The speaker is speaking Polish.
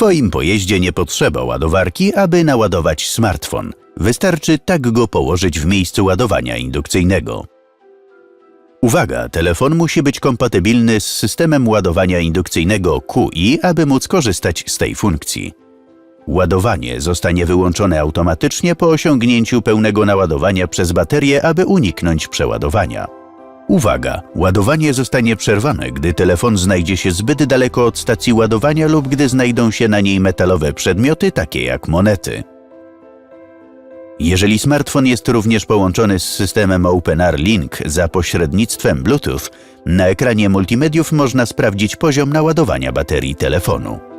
Twoim pojeździe nie potrzeba ładowarki, aby naładować smartfon. Wystarczy tak go położyć w miejscu ładowania indukcyjnego. Uwaga, telefon musi być kompatybilny z systemem ładowania indukcyjnego QI, aby móc korzystać z tej funkcji. Ładowanie zostanie wyłączone automatycznie po osiągnięciu pełnego naładowania przez baterię, aby uniknąć przeładowania. Uwaga! Ładowanie zostanie przerwane, gdy telefon znajdzie się zbyt daleko od stacji ładowania lub gdy znajdą się na niej metalowe przedmioty, takie jak monety. Jeżeli smartfon jest również połączony z systemem OpenR Link za pośrednictwem Bluetooth, na ekranie multimediów można sprawdzić poziom naładowania baterii telefonu.